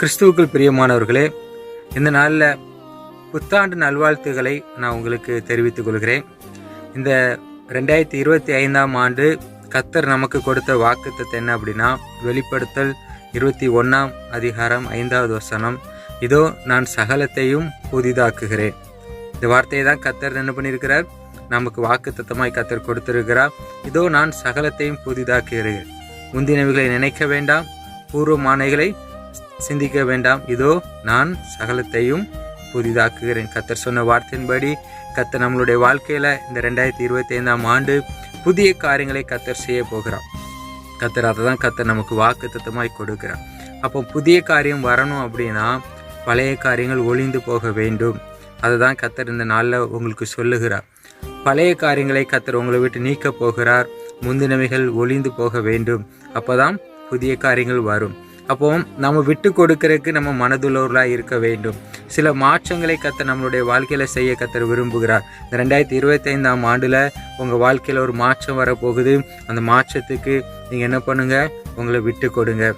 கிறிஸ்துவுக்குள் பிரியமானவர்களே இந்த நாளில் புத்தாண்டு நல்வாழ்த்துக்களை நான் உங்களுக்கு தெரிவித்துக் கொள்கிறேன். இந்த ரெண்டாயிரத்தி இருபத்தி ஐந்தாம் ஆண்டு கத்தர் நமக்கு கொடுத்த வாக்குத்தத்தை என்ன அப்படின்னா வெளிப்படுத்தல் இருபத்தி ஒன்றாம் அதிகாரம் ஐந்தாவது வசனம். இதோ நான் சகலத்தையும் புதிதாக்குகிறேன். இந்த வார்த்தையை தான் கத்தர் என்ன பண்ணியிருக்கிறார்? நமக்கு வாக்கு கத்தர் கொடுத்திருக்கிறார். இதோ நான் சகலத்தையும் புதிதாக்குகிறேன். முந்தினவைகளை நினைக்க வேண்டாம். பூர்வமானைகளை சிந்திக்க வேண்டாம். இதோ நான் சகலத்தையும் புதிதாக்குகிறேன். கத்தர் சொன்ன வார்த்தையின்படி கத்தர் நம்மளுடைய வாழ்க்கையில் இந்த ரெண்டாயிரத்தி இருபத்தி ஐந்தாம் ஆண்டு புதிய காரியங்களை கத்தர் செய்ய போகிறார். கத்தர் அதை தான் கத்தர் நமக்கு வாக்கு தத்துவமாய் கொடுக்கிறார். அப்போ புதிய காரியம் வரணும் அப்படின்னா பழைய காரியங்கள் ஒளிந்து போக வேண்டும். அதை தான் கத்தர் இந்த நாளில் உங்களுக்கு சொல்லுகிறார். பழைய காரியங்களை கத்தர் உங்களை விட்டு நீக்க போகிறார். முந்தினவைகள் ஒளிந்து போக வேண்டும். அப்போதான் புதிய காரியங்கள் வரும். அப்போ நம்ம விட்டு கொடுக்கறதுக்கு நம்ம மனதுள்ளவர்களாக இருக்க வேண்டும். சில மாற்றங்களை கத்த நம்மளுடைய வாழ்க்கையில் செய்ய கத்தர் விரும்புகிறார். இந்த ரெண்டாயிரத்தி இருபத்தைந்தாம் ஆண்டில் உங்கள் வாழ்க்கையில் ஒரு மாற்றம் வரப்போகுது. அந்த மாற்றத்துக்கு நீங்கள் என்ன பண்ணுங்கள் உங்களை விட்டு கொடுங்க.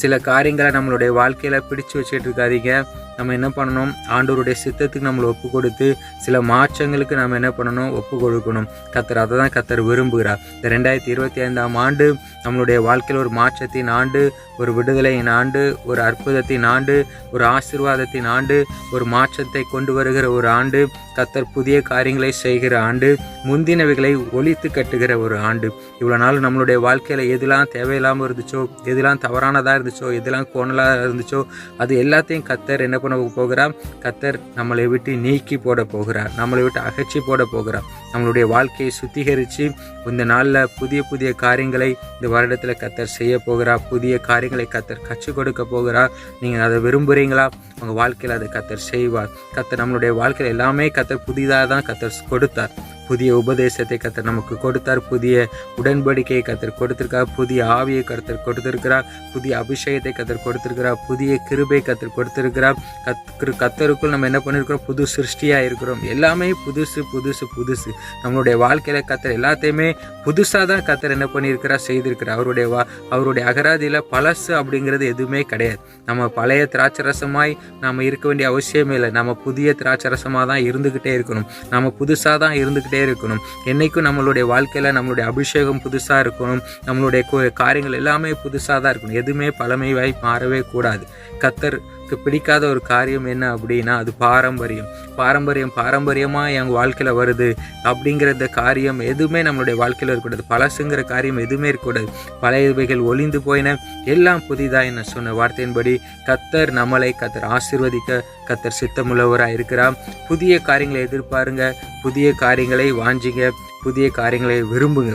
சில காரியங்களை நம்மளுடைய வாழ்க்கையில் பிடிச்சு வச்சுட்டு இருக்காதீங்க. நம்ம என்ன பண்ணணும்? ஆண்டோருடைய சித்தத்துக்கு நம்மளை ஒப்பு கொடுத்து சில மாற்றங்களுக்கு நம்ம என்ன பண்ணணும்? ஒப்பு கொடுக்கணும். கத்தர் அதை தான் கத்தர் விரும்புகிறார். இந்த ரெண்டாயிரத்தி இருபத்தி ஐந்தாம் ஆண்டு நம்மளுடைய வாழ்க்கையில் ஒரு மாற்றத்தின் ஆண்டு ஒரு விடுதலையின் ஆண்டு ஒரு அற்புதத்தின் ஆண்டு ஒரு ஆசிர்வாதத்தின் ஆண்டு ஒரு மாற்றத்தை கொண்டு வருகிற ஒரு ஆண்டு கத்தர் புதிய காரியங்களை செய்கிற ஆண்டு முந்தினவைகளை ஒழித்து கட்டுகிற ஒரு ஆண்டு. இவ்வளோ நாள் நம்மளுடைய வாழ்க்கையில் எதெல்லாம் தேவையில்லாமல் இருந்துச்சோ எதெல்லாம் தவறானதாக இருந்துச்சோ எதெல்லாம் கோணலாக இருந்துச்சோ அது எல்லாத்தையும் கத்தர் என்ன பண்ண போகிறார்? கத்தர் நம்மளை விட்டு நீக்கி போட போகிறார். நம்மளை விட்டு அகற்றி போட போகிறார். நம்மளுடைய வாழ்க்கையை சுத்திகரித்து இந்த நாளில் புதிய புதிய காரியங்களை இந்த வருடத்தில் கத்தர் செய்ய போகிறார். புதிய காரியங்கள் கத்தர் கற்றுக் கொடுக்க போகிறார். நீங்கள் அதை விரும்புகிறீங்களா உங்கள் வாழ்க்கையில் அதை கத்தர் செய்வார். கத்தர் நம்மளுடைய வாழ்க்கையில் எல்லாமே கத்தர் புதிதாக தான் கத்தர் கொடுத்தார். புதிய உபதேசத்தை கத்தர் நமக்கு கொடுத்தார். புதிய உடன்படிக்கையை கத்தர் கொடுத்திருக்கார் புதிய ஆவியை கத்தர் கொடுத்திருக்கிறார். புதிய அபிஷேகத்தை கத்தர் கொடுத்திருக்கிறார். புதிய கிருபை கத்தர் கொடுத்திருக்கிறார். கத் கத்தருக்குள் நம்ம என்ன பண்ணியிருக்கிறோம் புது சிருஷ்டியாக இருக்கிறோம். எல்லாமே புதுசு புதுசு புதுசு. நம்மளுடைய வாழ்க்கையில் கத்தர் எல்லாத்தையுமே புதுசாக தான் கத்தர் என்ன பண்ணியிருக்கிறார் செய்திருக்கிறார். அவருடைய வா அவருடைய அகராதியில் பழசு அப்படிங்கிறது எதுவுமே கிடையாது. நம்ம பழைய திராட்சரசமாய் நம்ம இருக்க வேண்டிய அவசியமே இல்லை. நம்ம புதிய திராட்சரசமாக தான் இருந்துக்கிட்டே இருக்கணும். நம்ம புதுசாக தான் இருந்துக்கிட்டு இருக்கணும். என்றைக்கும் நம்மளுடைய வாழ்க்கையில் நம்மளுடைய அபிஷேகம் புதுசாக இருக்கணும். நம்மளுடைய காரியங்கள் எல்லாமே புதுசாக தான் இருக்கணும். எதுவுமே பழமைவாய் மாறவே கூடாது. கத்தருக்கு பிடிக்காத ஒரு காரியம் என்ன அப்படின்னா அது பாரம்பரியம். பாரம்பரியம் பாரம்பரியமாக எங்கள் வாழ்க்கையில் வருது அப்படிங்கிற காரியம் எதுவுமே நம்மளுடைய வாழ்க்கையில் இருக்கக்கூடாது. பழசுங்கிற காரியம் எதுவுமே இருக்கக்கூடாது. பழையவைகள் ஒளிந்து போயின எல்லாம் புதிதாக என்ன சொன்ன வார்த்தையின்படி கத்தர் நம்மளை கத்தர் ஆசிர்வதிக்க கத்தர் சித்தமுள்ளவராக இருக்கிறார். புதிய காரியங்களை எதிர்பாருங்க புதிய காரியங்களை வாஞ்சிங்க புதிய காரியங்களை விரும்புங்க.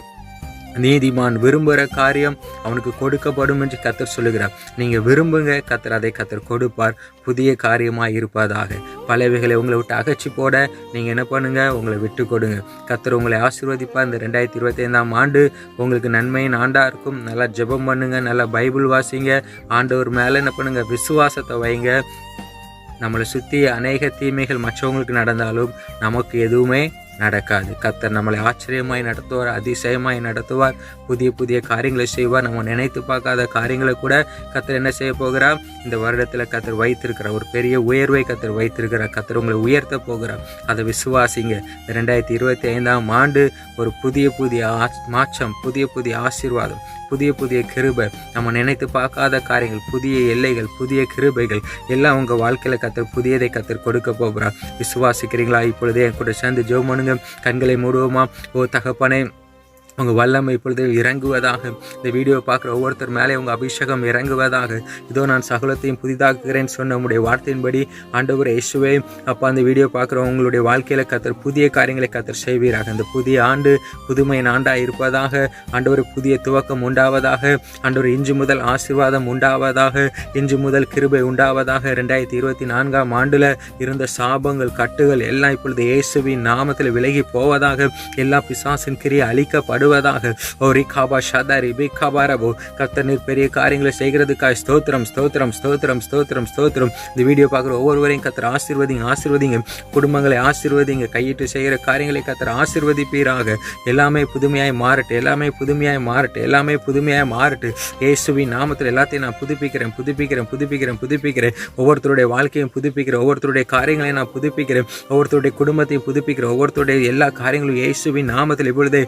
நீதிமான் விரும்புகிற காரியம் அவனுக்கு கொடுக்கப்படும் என்று கத்தர் சொல்லுகிறார். நீங்கள் விரும்புங்க கத்தர் அதை கத்தர் கொடுப்பார். புதிய காரியமாக இருப்பதாக. பலவைகளை உங்களை விட்டு அகச்சி போட நீங்கள் என்ன பண்ணுங்கள் உங்களை விட்டு கொடுங்க. கத்தர் உங்களை ஆசீர்வதிப்பார். இந்த ரெண்டாயிரத்தி இருபத்தி ஐந்தாம் ஆண்டு உங்களுக்கு நன்மையின் ஆண்டாக இருக்கும். நல்லா ஜெபம் பண்ணுங்கள் நல்லா பைபிள் வாசிங்க. ஆண்டவர் மேலே என்ன பண்ணுங்கள் விசுவாசத்தை வைங்க. நம்மளை சுற்றி அநேக தீமைகள் மற்றவங்களுக்கு நடந்தாலும் நமக்கு எதுவுமே நடக்காது. கத்தர் நம்மளை ஆச்சரியமாய் நடத்துவார் அதிசயமாய் நடத்துவார் புதிய புதிய காரியங்களை செய்வார். நம்ம நினைத்து பார்க்காத காரியங்களை கூட கத்தர் என்ன செய்ய போகிறார்? இந்த வருடத்தில் கத்தர் வைத்திருக்கிறார் ஒரு பெரிய உயர்வை கத்தர் வைத்திருக்கிறார். கத்தர் உங்களை உயர்த்த போகிறார். அதை விசுவாசிங்க. ரெண்டாயிரத்தி இருபத்தி ஐந்தாம் ஆண்டு ஒரு புதிய புதிய மாற்றம் புதிய புதிய ஆசீர்வாதம் புதிய புதிய கிருபை. நம்ம நினைத்து பார்க்காத காரியங்கள் புதிய எல்லைகள் புதிய கிருபைகள் எல்லாம் உங்கள் வாழ்க்கையில் கத்தர் புதியதை கத்தர் கொடுக்க போகிறார். விசுவாசிக்கிறீங்களா? இப்பொழுதே என் கூட சேர்ந்து ஜோமனு கண்களை மூடுவோமா? ஓ தகப்பனே உங்கள் வல்லமை இப்பொழுது இறங்குவதாக இந்த வீடியோ பார்க்குற ஒவ்வொருத்தர் மேலே உங்கள் அபிஷேகம் இறங்குவதாக. இதோ நான் சகலத்தையும் புதிதாக்குகிறேன் சொன்ன உங்களுடைய வார்த்தையின்படி ஆண்டவர் இயேசுவே அப்போ அந்த வீடியோ பார்க்குற உங்களுடைய வாழ்க்கையில் கத்தர் புதிய காரியங்களை கத்தர் செய்வீராக. அந்த புதிய ஆண்டு புதுமையின் ஆண்டாக இருப்பதாக ஆண்டவர் புதிய துவக்கம் உண்டாவதாக ஆண்டவர் இன்று முதல் ஆசீர்வாதம் உண்டாவதாக இன்று முதல் கிருபை உண்டாவதாக. ரெண்டாயிரத்தி இருபத்தி நான்காம் ஆண்டில் இருந்த சாபங்கள் கட்டுகள் எல்லாம் இப்பொழுது இயேசுவின் நாமத்தில் விலகி போவதாக எல்லா பிசாசின் கிரியை அழிக்கப்படும் வருவதாக ஓ ரிகாபா ஷாதாரி பிகாபா ரபோ. கர்த்தர் பெரிய காரியங்களை செய்கிறதுக்காக ஸ்தோத்திரம் ஸ்தோத்திரம் ஸ்தோத்திரம் ஸ்தோத்திரம் ஸ்தோத்திரம். இந்த வீடியோ பார்க்குற ஒவ்வொருவரையும் கத்திர ஆசீர்வதிங்க ஆசிர்வதிங்க. குடும்பங்களை ஆசிர்வதிங்க கையிட்டு செய்கிற காரியங்களை கத்திர ஆசீர்வதிப்பீராக. எல்லாமே புதுமையாய் மாறட்டு எல்லாமே புதுமையாய் மாறட்டு எல்லாமே புதுமையாய் மாறட்டு. இயேசுவின் நாமத்தில் எல்லாத்தையும் நான் புதுப்பிக்கிறேன் புதுப்பிக்கிறேன் புதுப்பிக்கிறேன் புதுப்பிக்கிறேன். ஒவ்வொருத்தருடைய வாழ்க்கையும் புதுப்பிக்கிறேன் ஒவ்வொருத்தருடைய காரியங்களையும் நான் புதுப்பிக்கிறேன். ஒவ்வொருத்தருடைய குடும்பத்தையும் புதுப்பிக்கிறேன் ஒவ்வொருத்தருடைய எல்லா காரியங்களும் இயேசுவின் நாமத்தில் இப்பொழுதே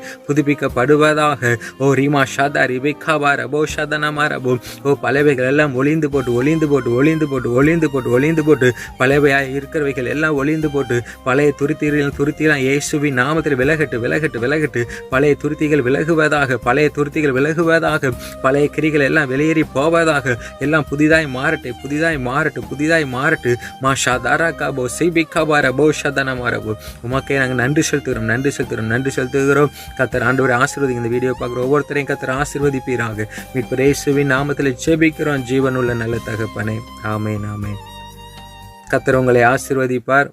படுவதாக. ஓ ரீமா ஷாதா ரிபிகாபா ரபோ ஷதனமா ரபோ ஓ பலவைகள் எல்லாம் ஒளிந்து போட்டு ஒளிந்து போட்டு ஒளிந்து போட்டு ஒளிந்து போட்டு ஒளிந்து போட்டு பலவையாக இருக்கிறவைகள் எல்லாம் ஒளிந்து போட்டு பழைய துருத்திகள் துருத்திலாம் இயேசுவின் நாமத்தில் விலகட்டு விலகட்டு விலகட்டு பழைய துருத்திகள் விலகுவதாக பழைய துருத்திகள் விலகுவதாக பழைய கிரிகள் எல்லாம் வெளியேறி போவதாக எல்லாம் புதிதாய் மாறட்டு புதிதாய் மாறட்டு புதிதாய் மாறட்டு மா ஷாதாரா காபோ சிபி காபார ஷதனமாரபோ ஷதன உமக்கே நாங்கள் நன்றி செலுத்துகிறோம் நன்றி செலுத்துகிறோம் நன்றி செலுத்துகிறோம். கத்தர் ஆண்டு ஆசீர்வதிங்க. இந்த வீடியோ பார்க்குற ஒவ்வொருத்தரையும் கத்தர் ஆசீர்வதிப்பீராக. மீட்பு இயேசுவின் நாமத்தில் ஜெபிக்கிறோம். ஜீவனுள்ள நல்ல தகப்பனே. ஆமேன் ஆமேன். கத்தர் உங்களை ஆசீர்வதிப்பார்.